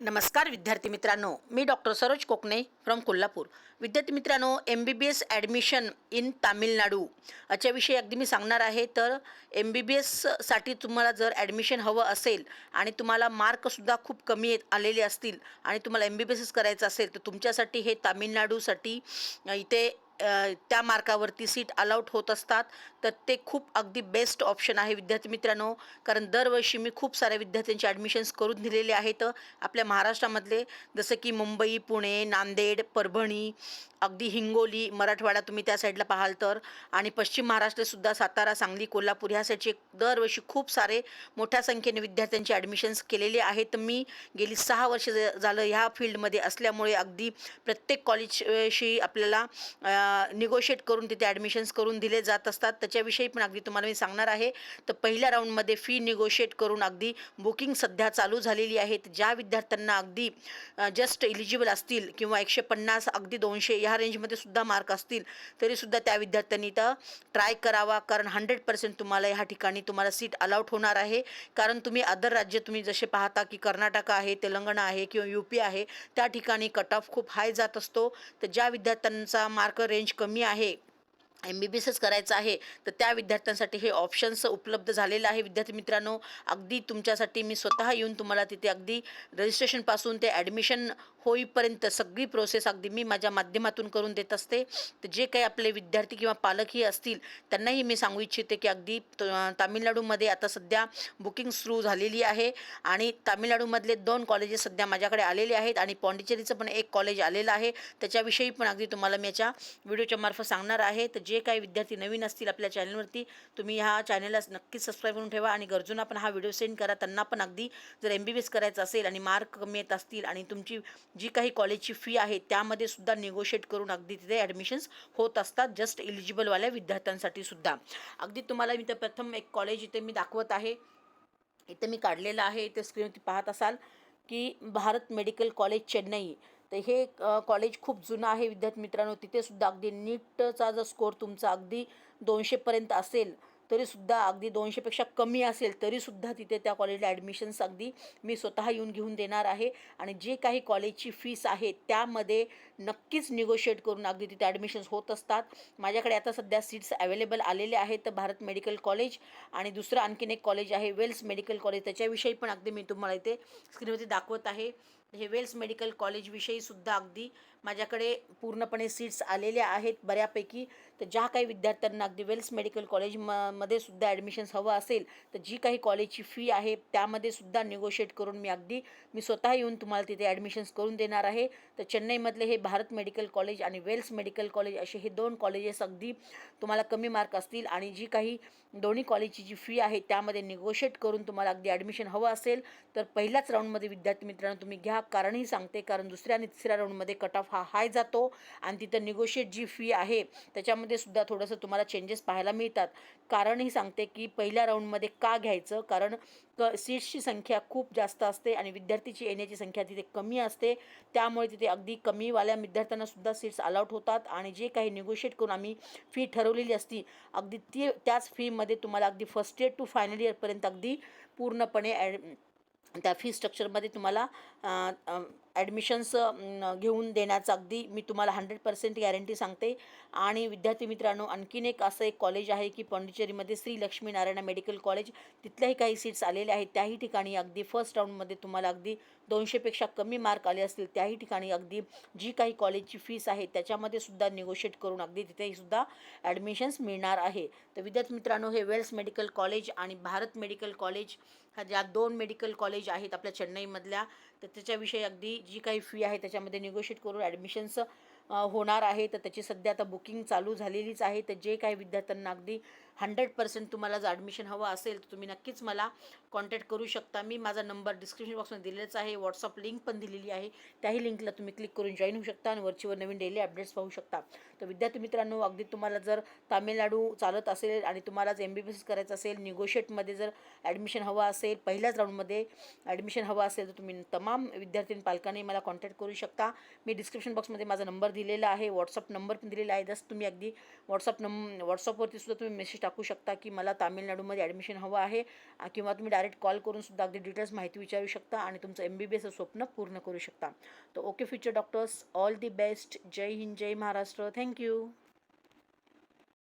नमस्कार विद्यार्थी मित्रांनो. मी डॉक्टर सरोज कोकणे फ्रॉम कोल्हापूर. विद्यार्थी मित्रांनो M B B S admission in Tamil Nadu. याच्याविषयी अगदी मी सांगणार आहे तर एम बी बी एससाठी तुम्हाला जर ॲडमिशन हवं असेल आणि तुम्हाला मार्कसुद्धा खूप कमी येत आलेले असतील आणि तुम्हाला एम बी बी एस करायचं असेल तर तुमच्यासाठी हे तामिळनाडूसाठी इथे त्या मार्कावरती सीट अलाउट होत असतात. तर ते खूप अगदी बेस्ट ऑप्शन आहे विद्यार्थी मित्रांनो. कारण दरवर्षी मी खूप साऱ्या विद्यार्थ्यांचे ॲडमिशन्स करून दिलेले आहेत. आपल्या महाराष्ट्रामधले जसं की मुंबई पुणे नांदेड परभणी अगदी हिंगोली मराठवाडा तुम्ही त्या साईडला पाहाल तर. आणि पश्चिम महाराष्ट्रसुद्धा सातारा सांगली कोल्हापूर ह्या साईडचे दरवर्षी खूप सारे मोठ्या संख्येने विद्यार्थ्यांचे ॲडमिशन्स केलेले आहेत. मी गेली सहा वर्ष झालं ह्या फील्डमध्ये असल्यामुळे अगदी प्रत्येक कॉलेजशी आपल्याला निगोशिएट करून तिथे ॲडमिशन्स करून दिले जात असतात. त्याच्याविषयी पण अगदी तुम्हाला मी सांगणार आहे. तर पहिल्या राऊंडमध्ये फी निगोशिएट करून अगदी बुकिंग सध्या चालू झालेली आहेत. ज्या विद्यार्थ्यांना अगदी जस्ट एलिजिबल असतील किंवा एकशे पन्नास अगदी दोनशे ह्या रेंजमध्ये सुद्धा मार्क असतील तरीसुद्धा त्या विद्यार्थ्यांनी तर ट्राय करावा. कारण हंड्रेड पर्सेंट तुम्हाला ह्या ठिकाणी तुम्हाला सीट अलाउट होणार आहे. कारण तुम्ही अदर राज्य तुम्ही जसे पाहता की कर्नाटक आहे तेलंगणा आहे किंवा यू पी आहे त्या ठिकाणी कट ऑफ खूप हाय जात असतो. तर ज्या विद्यार्थ्यांचा मार्क रेंज कमी आहे एम बी बी एसच करायचं आहे तर त्या विद्यार्थ्यांसाठी हे ऑप्शन्स उपलब्ध झालेलं आहे. विद्यार्थी मित्रांनो अगदी तुमच्यासाठी मी स्वतः येऊन तुम्हाला तिथे अगदी रजिस्ट्रेशनपासून ते ॲडमिशन होईपर्यंत सगळी प्रोसेस अगदी मी माझ्या माध्यमातून करून देत असते. तर जे काही आपले विद्यार्थी किंवा पालकही असतील त्यांनाही मी सांगू इच्छिते की अगदी त- तामिळनाडूमध्ये आता सध्या बुकिंग सुरू झालेली आहे आणि तामिळनाडूमधले दोन कॉलेजेस सध्या माझ्याकडे आलेले आहेत आणि पॉंडिचेरीचं पण एक कॉलेज आलेलं आहे. त्याच्याविषयी पण अगदी तुम्हाला मी याच्या व्हिडिओच्या मार्फत सांगणार आहे. तर जे काही विद्यार्थी नवीन असतील आपल्या चॅनलवरती तुम्ही ह्या चॅनलला नक्कीच सबस्क्राईब करून ठेवा आणि गरजूंना पण हा व्हिडिओ सेंड करा. त्यांना पण अगदी जर एम बी बी एस करायचं असेल आणि मार्क कमी येत असतील आणि तुमची जी काही कॉलेजची फी आहे त्यामध्ये सुद्धा निगोशिएट करून अगदी तिथे ॲडमिशन्स होत असतात जस्ट इलिजिबलवाल्या विद्यार्थ्यांसाठी सुद्धा. अगदी तुम्हाला मी तर प्रथम एक कॉलेज इथे मी दाखवत आहे. इथे मी काढलेलं आहे इथे स्क्रीनवरती पाहत असाल. की भारत मेडिकल कॉलेज चेन्नई. तर हे कॉलेज खूप जुनं आहे विद्यार्थी मित्रांनो. तिथेसुद्धा अगदी नीटचा जर स्कोर तुमचा अगदी दोनशेपर्यंत असेल तरीसुद्धा अगदी दोनशेपेक्षा कमी असेल तरीसुद्धा तिथे त्या कॉलेजला ॲडमिशन्स अगदी मी स्वतः येऊन घेऊन देणार आहे. आणि जे काही कॉलेजची फीस आहे त्यामध्ये नक्कीच निगोशिएट करून अगदी तिथे ॲडमिशन्स होत असतात. माझ्याकडे आता सध्या सीट्स अवेलेबल आलेले आहेत तर भारत मेडिकल कॉलेज आणि दुसरं आणखीन एक कॉलेज आहे वेल्स मेडिकल कॉलेज त्याच्याविषयी पण अगदी मी तुम्हाला इथे स्क्रीनवरती दाखवत आहे. हे वेल्स मेडिकल कॉलेजविषयी सुद्धा अगदी माझ्याकडे पूर्णपणे सीट्स आलेल्या आहेत बऱ्यापैकी. तर ज्या काही विद्यार्थ्यांना अगदी वेल्स मेडिकल कॉलेज म मध्ये सुद्धा ॲडमिशन्स हवं असेल तर जी काही कॉलेजची फी आहे त्यामध्ये सुद्धा निगोशिएट करून मी अगदी मी स्वतः येऊन तुम्हाला तिथे ॲडमिशन्स करून देणार आहे. तर चेन्नईमधले हे भारत मेडिकल कॉलेज आणि वेल्स मेडिकल कॉलेज असे हे दोन कॉलेजेस अगदी तुम्हाला कमी मार्क असतील आणि जी काही दोन्ही कॉलेजची जी फी आहे त्यामध्ये निगोशिएट करून तुम्हाला अगदी ॲडमिशन हवं असेल. तर पहिल्याच राऊंडमध्ये विद्यार्थी मित्रांनो तुम्ही घ्या. कारणही सांगते कारण दुसऱ्या आणि तिसऱ्या राऊंडमध्ये कट ऑफ हा हाय जातो आणि तिथं निगोशिएट जी फी आहे त्याच्यामध्ये सुद्धा थोडंसं तुम्हाला चेंजेस पाहायला मिळतात. कारणही सांगते की पहिल्या राऊंडमध्ये का घ्यायचं? कारण क सीट्सची संख्या खूप जास्त असते आणि विद्यार्थीची येण्याची संख्या तिथे कमी असते. त्यामुळे तिथे अगदी कमीवाल्या विद्यार्थ्यांनासुद्धा सीट्स अलाउट होतात आणि जे काही निगोशिएट करून आम्ही फी ठरवलेली असती अगदी ती त्याच फीमध्ये तुम्हाला अगदी फर्स्ट इयर टू फायनल इयरपर्यंत अगदी पूर्णपणे ॲड त्या फी स्ट्रक्चरमध्ये तुम्हाला ॲडमिशन्स घेऊन देण्याचं अगदी मी तुम्हाला हंड्रेड पर्सेंट गॅरंटी सांगते. आणि विद्यार्थी मित्रांनो आणखीन एक असं एक कॉलेज आहे की पाँडिचेरीमध्ये श्री लक्ष्मीनारायण मेडिकल कॉलेज तिथल्याही काही सीट्स आलेल्या आहेत. त्याही ठिकाणी अगदी फर्स्ट राऊंडमध्ये तुम्हाला अगदी दोनशेपेक्षा कमी मार्क आले असतील. त्याही ठिकाणी अगदी जी काही कॉलेजची फीस आहे त्याच्यामध्ये सुद्धा निगोशिएट करून अगदी तिथेही सुद्धा ॲडमिशन्स मिळणार आहे. तर विद्यार्थी मित्रांनो हे वेल्स मेडिकल कॉलेज आणि भारत मेडिकल कॉलेज ह्या ज्या दोन मेडिकल कॉलेज आहेत आपल्या चेन्नईमधल्या तर त्याच्याविषयी अगदी जी काही फी आहे त्याच्यामध्ये निगोशिएट करून ॲडमिशन्स होणार आहे. तर त्याची सध्या आता बुकिंग चालू झालेलीच आहे. तर जे काही विद्यार्थ्यांना अगदी हंड्रेड पर्सेंट तुम्हाला जर ॲडमिशन हवं असेल तर तुम्ही नक्कीच मला कॉन्टॅक्ट करू शकता. मी माझा नंबर डिस्क्रिप्शन बॉक्समध्ये दिलेलाच आहे. व्हॉट्सअप लिंक पण दिलेली आहे. त्याही लिंकला तुम्ही क्लिक करून जॉईन होऊ शकता आणि वरचीवर नवीन डेली अपडेट्स पाहू शकता. तर विद्यार्थी मित्रांनो अगदी तुम्हाला जर तामिळनाडू चालत असेल आणि तुम्हाला जर एम बी बी एस करायचं असेल निगोशिएटमध्ये जर ॲडमिशन हवं असेल पहिल्याच राऊंडमध्ये ॲडमिशन हवं असेल तर तुम्ही तमाम विद्यार्थी पालकांनी मला कॉन्टॅक्ट करू शकता. मी डिस्क्रिप्शन बॉक्समध्ये माझा नंबर दिलेला आहे. व्हॉट्सअप नंबर पण दिलेला आहे. जस्ट तुम्ही अगदी व्हॉट्सअप नंब व्हॉट्सअपवरती सुद्धा तुम्ही मेसेज टाकू शकता की मला तामिळनाडूमध्ये ॲडमिशन हवं आहे किंवा तुम्ही डायरेक्ट कॉल करून सुद्धा अगदी डिटेल्स माहिती विचारू शकता आणि तुमचं एम बी बी एसचं स्वप्न पूर्ण करू शकता. तर okay future doctors all the best Jai Hind Jai Maharashtra. Thank you